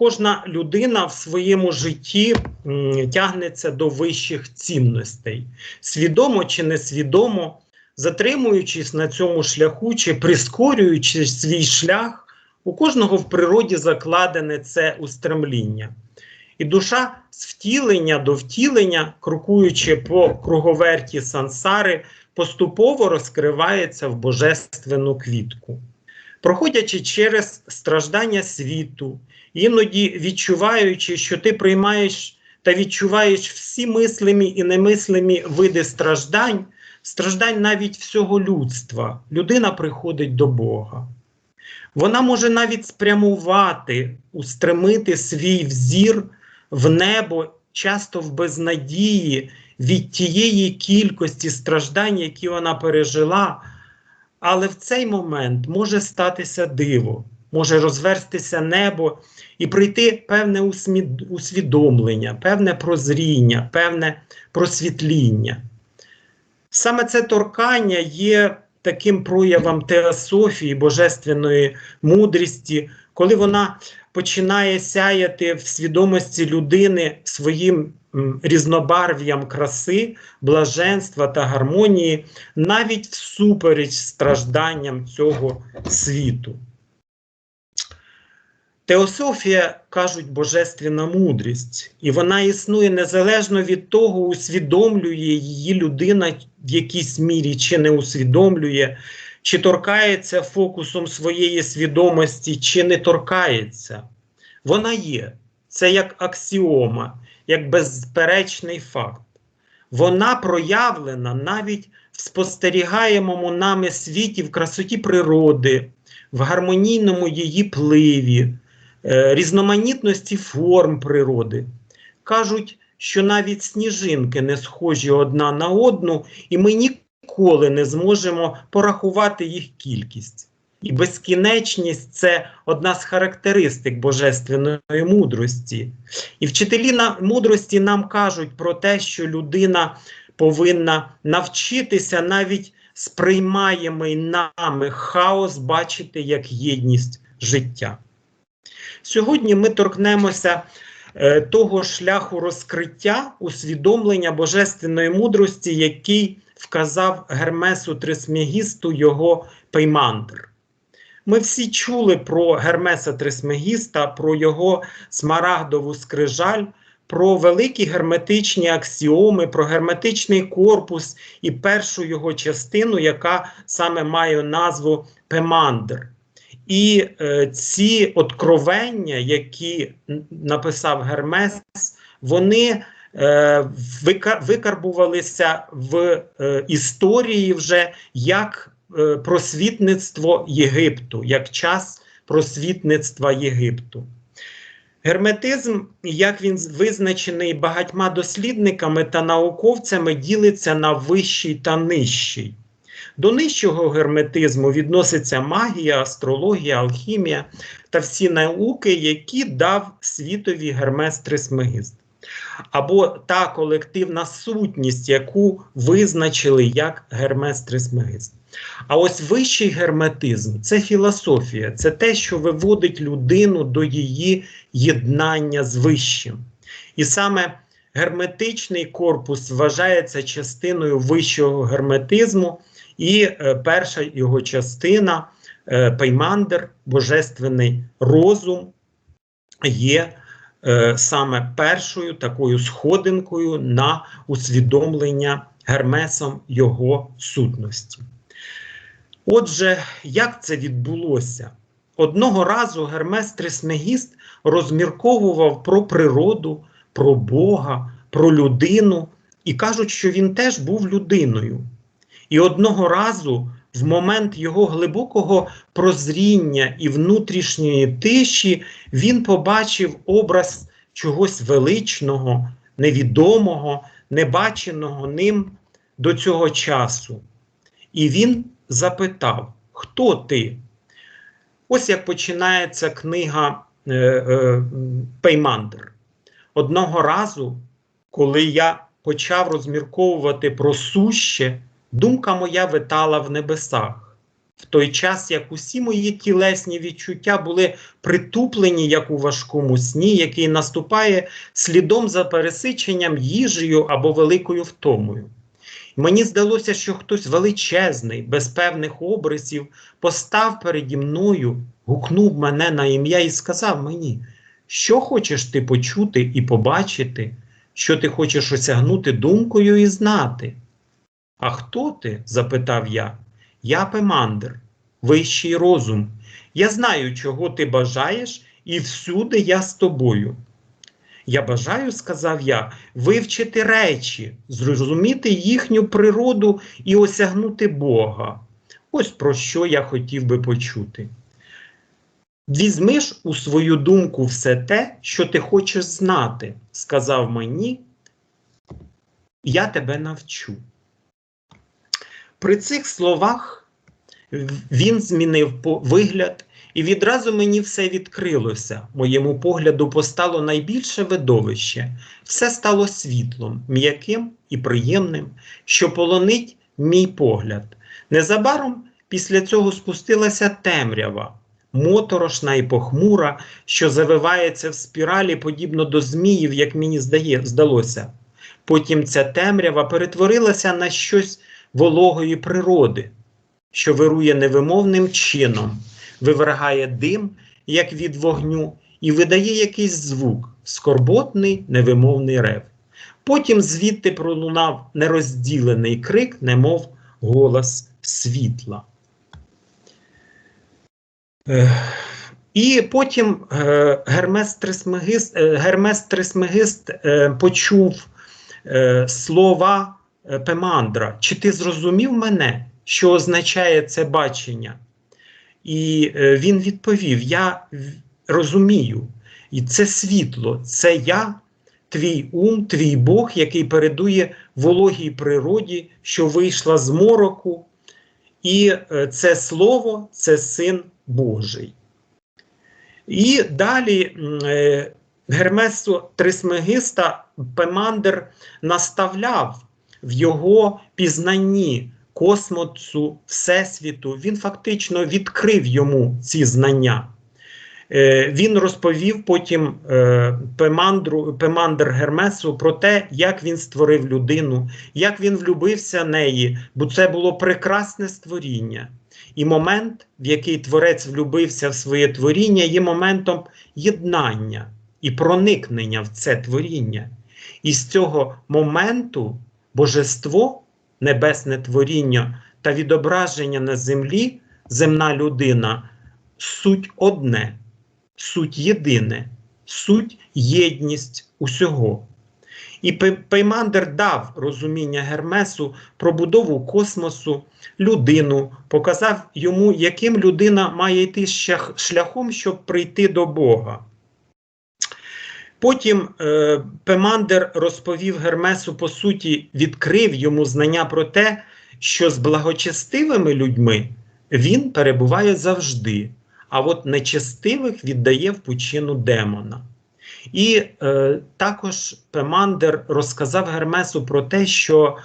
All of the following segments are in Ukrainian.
кожна людина в своєму житті тягнеться до вищих цінностей, свідомо чи несвідомо, затримуючись на цьому шляху чи прискорюючи свій шлях, у кожного в природі закладене це устремління. І душа з втілення до втілення, крокуючи по круговерті сансари, поступово розкривається в божественну квітку. Проходячи через страждання світу, іноді відчуваючи, що ти приймаєш та відчуваєш всі мислимі і немислимі види страждань, страждань навіть всього людства, людина приходить до Бога. Вона може навіть спрямувати, устремити свій взір в небо, часто в безнадії від тієї кількості страждань, які вона пережила. Але в цей момент може статися диво, може розверстися небо і прийти певне усвідомлення, певне прозріння, певне просвітління. Саме це торкання є таким проявом теософії, божественної мудрості, коли вона починає сяяти в свідомості людини своїм різнобарв'ям краси, блаженства та гармонії, навіть всупереч стражданням цього світу. Теософія, кажуть, божественна мудрість, і вона існує незалежно від того, усвідомлює її людина в якійсь мірі чи не усвідомлює, чи торкається фокусом своєї свідомості, чи не торкається. Вона є. Це як аксіома, як безперечний факт. Вона проявлена навіть в спостерігаємому нами світі в красоті природи, в гармонійному її пливі, різноманітності форм природи. Кажуть, що навіть сніжинки не схожі одна на одну, і ми ніколи не зможемо порахувати їх кількість. І безкінечність це одна з характеристик божественної мудрості. І вчителі на мудрості нам кажуть про те, що людина повинна навчитися навіть сприймаємий нами хаос бачити як єдність життя. Сьогодні ми торкнемося е, того шляху розкриття, усвідомлення божественної мудрості, який вказав Гермесу Трисмегісту його Пеймандр. Ми всі чули про Гермеса Трисмегіста, про його смарагдову скрижаль, про великі герметичні аксіоми, про герметичний корпус і першу його частину, яка саме має назву Пемандр. І е, ці откровення, які написав Гермес, вони е, вика- викарбувалися в е, історії вже як е, просвітництво Єгипту, як час просвітництва Єгипту. Герметизм, як він визначений багатьма дослідниками та науковцями, ділиться на вищий та нижчий. До нижчого герметизму відноситься магія, астрологія, алхімія та всі науки, які дав світові Гермес Трисмегіст. Або та колективна сутність, яку визначили як Гермес Трисмегіст. А ось вищий герметизм це філософія, це те, що виводить людину до її єднання з вищим. І саме герметичний корпус вважається частиною вищого герметизму, і е, перша його частина е, Пеймандер, божественний розум, є е, саме першою такою сходинкою на усвідомлення Гермесом його сутності. Отже, як це відбулося? Одного разу Гермес Трисмегіст розмірковував про природу, про Бога, про людину і кажуть, що він теж був людиною. І одного разу, в момент його глибокого прозріння і внутрішньої тиші, він побачив образ чогось величного, невідомого, небаченого ним до цього часу. І він запитав, хто ти? Ось як починається книга е, е, Пеймандер. Одного разу, коли я почав розмірковувати про суще, думка моя витала в небесах. в той час, як усі мої тілесні відчуття були притуплені, як у важкому сні, який наступає слідом за пересиченням їжею або великою втомою. Мені здалося, що хтось величезний, без певних обрисів, постав переді мною, гукнув мене на ім'я і сказав мені, що хочеш ти почути і побачити, що ти хочеш осягнути думкою і знати. А хто ти? запитав я. Я Пемандр, вищий розум. Я знаю, чого ти бажаєш, і всюди я з тобою. Я бажаю, сказав я, вивчити речі, зрозуміти їхню природу і осягнути Бога. Ось про що я хотів би почути. Візьмиш у свою думку все те, що ти хочеш знати, сказав мені, я тебе навчу. При цих словах він змінив вигляд, і відразу мені все відкрилося. Моєму погляду постало найбільше видовище. Все стало світлом, м'яким і приємним, що полонить мій погляд. Незабаром після цього спустилася темрява, моторошна і похмура, що завивається в спіралі, подібно до зміїв, як мені здає, здалося. Потім ця темрява перетворилася на щось вологої природи, що вирує невимовним чином, вивергає дим, як від вогню, і видає якийсь звук, скорботний невимовний рев. Потім звідти пролунав нерозділений крик, немов голос світла. І потім е, Гермес Трисмегист, е, Гермес Трисмегист е, почув слова Пемандра. Чи ти зрозумів мене, що означає це бачення? І він відповів: Я розумію, і це світло, це я, твій ум, твій Бог, який передує вологій природі, що вийшла з мороку. І це слово, це син Божий. І далі е, Гермесу Трисмегиста Пемандер наставляв в його пізнанні космосу, Всесвіту. Він фактично відкрив йому ці знання. Е, він розповів потім е, Пемандру, Пемандр Гермесу про те, як він створив людину, як він влюбився в неї, бо це було прекрасне створіння. І момент, в який творець влюбився в своє творіння, є моментом єднання і проникнення в це творіння. І з цього моменту божество, небесне творіння та відображення на землі, земна людина суть одне, суть єдине, суть єдність усього. І Пеймандер дав розуміння Гермесу про будову космосу, людину, показав йому, яким людина має йти шляхом, щоб прийти до Бога. Потім е, Пемандер розповів Гермесу, по суті, відкрив йому знання про те, що з благочестивими людьми він перебуває завжди, а от нечестивих віддає в пучину демона. І е, також Пемандер розказав Гермесу про те, що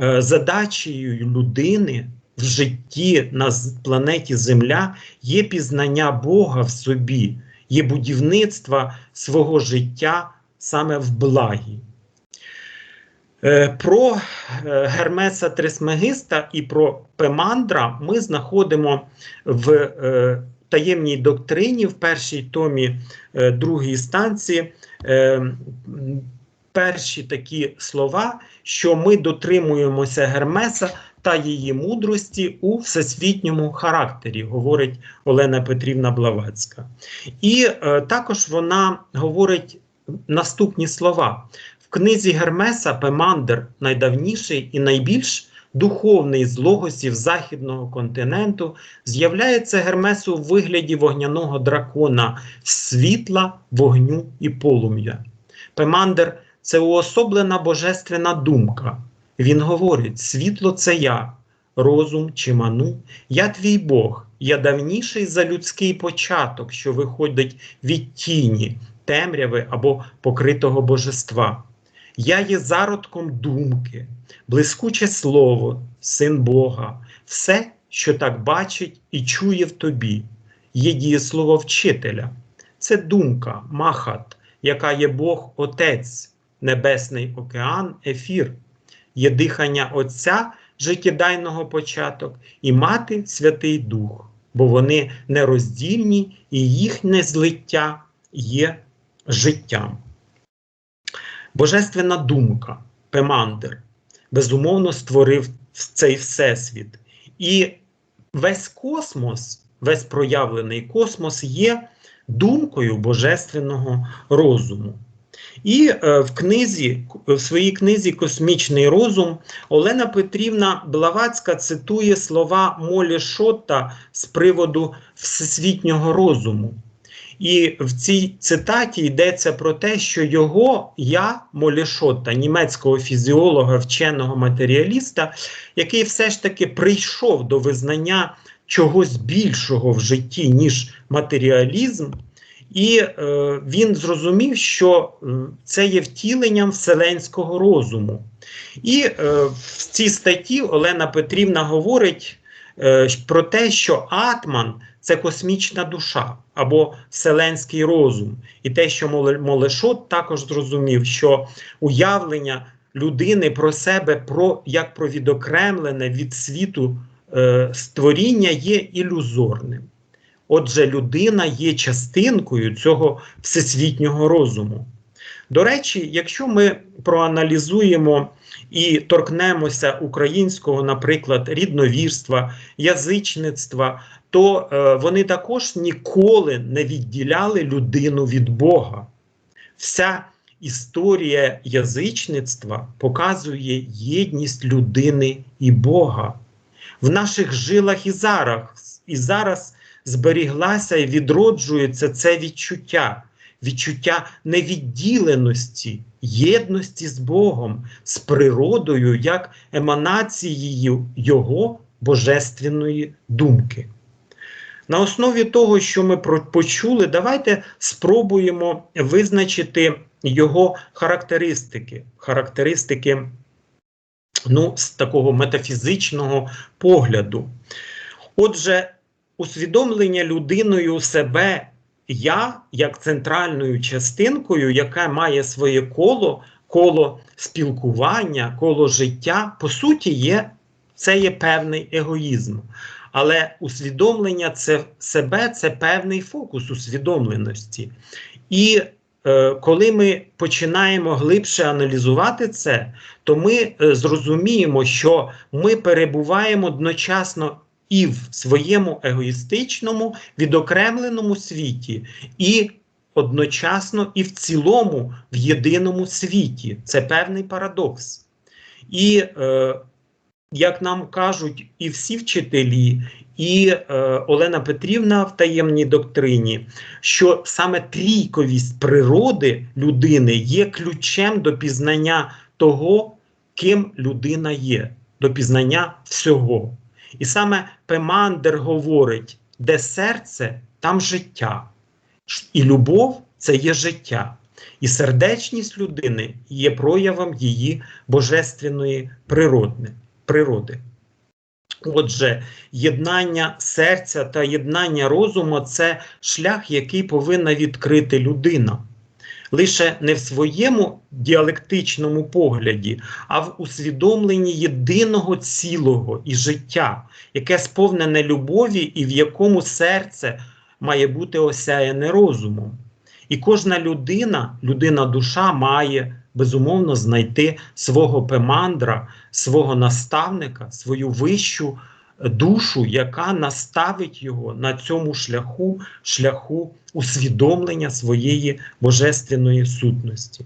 е, задачею людини в житті на планеті Земля є пізнання Бога в собі, є будівництво свого життя саме в благі. Е, про е, Гермеса Трисмегиста і про Пемандра ми знаходимо в е, таємній доктрині в першій томі другій станції перші такі слова, що ми дотримуємося Гермеса та її мудрості у всесвітньому характері, говорить Олена Петрівна Блавацька. І е, також вона говорить наступні слова. В книзі Гермеса Пемандер найдавніший і найбільш духовний з логосів західного континенту, з'являється Гермес у вигляді вогняного дракона, світла, вогню і полум'я. Пемандер це уособлена божественна думка. Він говорить: світло це я, розум чи ману, я твій Бог, я давніший за людський початок, що виходить від тіні, темряви або покритого божества. Я є зародком думки, блискуче слово, син Бога, все що так бачить і чує в тобі, є дієслово вчителя. Це думка, махат, яка є Бог Отець, Небесний океан, ефір, є дихання Отця, життєдайного початок, і мати Святий Дух, бо вони нероздільні і їхнє злиття є життям. Божественна думка, Пемандер, безумовно створив цей всесвіт. І весь космос, весь проявлений космос є думкою божественного розуму. І е, в книзі, в своїй книзі Космічний розум Олена Петрівна Блавацька цитує слова Молі Шотта з приводу всесвітнього розуму. І в цій цитаті йдеться про те, що його я, Молі Шотта, німецького фізіолога, вченого матеріаліста, який все ж таки прийшов до визнання чогось більшого в житті, ніж матеріалізм. І е, він зрозумів, що е, це є втіленням вселенського розуму. І е, в цій статті Олена Петрівна говорить е, про те, що Атман це космічна душа або вселенський розум. І те, що Молешот також зрозумів, що уявлення людини про себе про, як про відокремлене від світу е, створіння є ілюзорним. Отже, людина є частинкою цього всесвітнього розуму. До речі, якщо ми проаналізуємо і торкнемося українського, наприклад, рідновірства, язичництва, то е, вони також ніколи не відділяли людину від Бога. Вся історія язичництва показує єдність людини і Бога. В наших жилах і зараз, і зараз зберіглася і відроджується це відчуття, відчуття невідділеності, єдності з Богом, з природою, як еманацією Його божественної думки. На основі того, що ми почули, давайте спробуємо визначити його характеристики, характеристики ну, з такого метафізичного погляду. Отже, усвідомлення людиною себе я як центральною частинкою, яка має своє коло, коло спілкування, коло життя, по суті, є це є певний егоїзм. Але усвідомлення це себе це певний фокус усвідомленості. І е, коли ми починаємо глибше аналізувати це, то ми е, зрозуміємо, що ми перебуваємо одночасно і в своєму егоїстичному відокремленому світі, і одночасно і в цілому в єдиному світі. Це певний парадокс. І, е, як нам кажуть, і всі вчителі, і е, Олена Петрівна в таємній доктрині, що саме трійковість природи людини є ключем до пізнання того, ким людина є, до пізнання всього. І саме Пемандер говорить, де серце, там життя. І любов це є життя. І сердечність людини є проявом її божественної природи. Отже, єднання серця та єднання розуму це шлях, який повинна відкрити людина лише не в своєму діалектичному погляді, а в усвідомленні єдиного цілого і життя, яке сповнене любові і в якому серце має бути осяяне розумом. І кожна людина, людина-душа, має безумовно знайти свого пемандра, свого наставника, свою вищу душу, яка наставить його на цьому шляху, шляху усвідомлення своєї божественної сутності.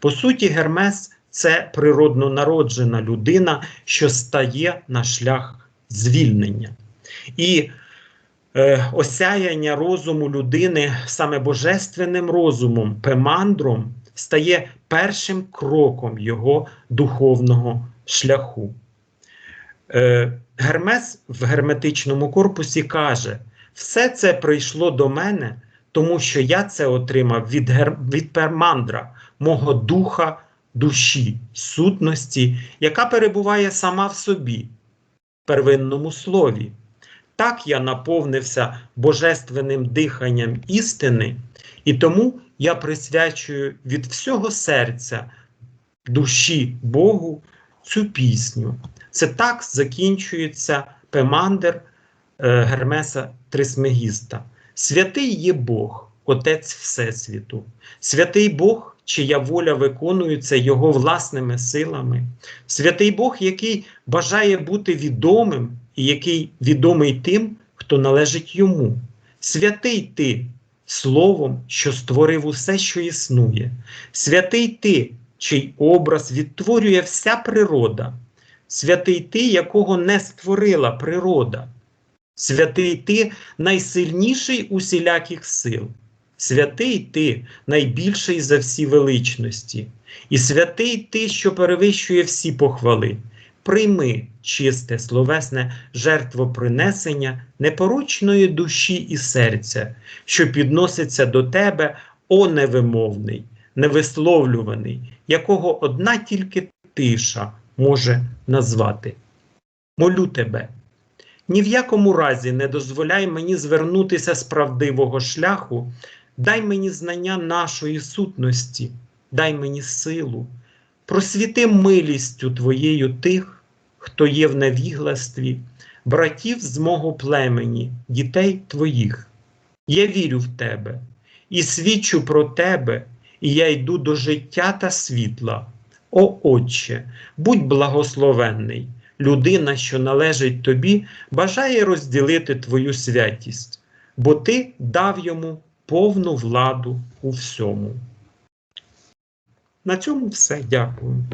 По суті, Гермес це природно народжена людина, що стає на шлях звільнення. І е, осяяння розуму людини саме божественним розумом, пемандром, стає першим кроком його духовного шляху. Е, Гермес в герметичному корпусі каже: все це прийшло до мене, тому що я це отримав від гер... від пермандра, мого духа, душі, сутності, яка перебуває сама в собі, в первинному слові, Так я наповнився божественним диханням істини, і тому я присвячую від всього серця душі Богу цю пісню. Це так закінчується Пемандер е, Гермеса Трисмегіста. Святий є Бог, Отець Всесвіту, святий Бог, чия воля виконується Його власними силами, святий Бог, який бажає бути відомим і який відомий тим, хто належить йому. Святий ти, Словом, що створив усе, що існує, святий ти, чий образ відтворює вся природа, святий ти, якого не створила природа, святий ти найсильніший усіляких сил, святий ти найбільший за всі величності, і святий ти, що перевищує всі похвали. Прийми чисте словесне жертвопринесення непорочної душі і серця, що підноситься до тебе, о невимовний, невисловлюваний, якого одна тільки тиша може назвати. Молю тебе, ні в якому разі не дозволяй мені звернутися з правдивого шляху, дай мені знання нашої сутності, дай мені силу, просвіти милістю твоєю тих, хто є в невігластві, братів з мого племені, дітей твоїх. Я вірю в тебе і свідчу про тебе, і я йду до життя та світла. О Отче, будь благословенний, людина, що належить тобі, бажає розділити твою святість, бо ти дав йому повну владу у всьому. На цьому все. Дякую.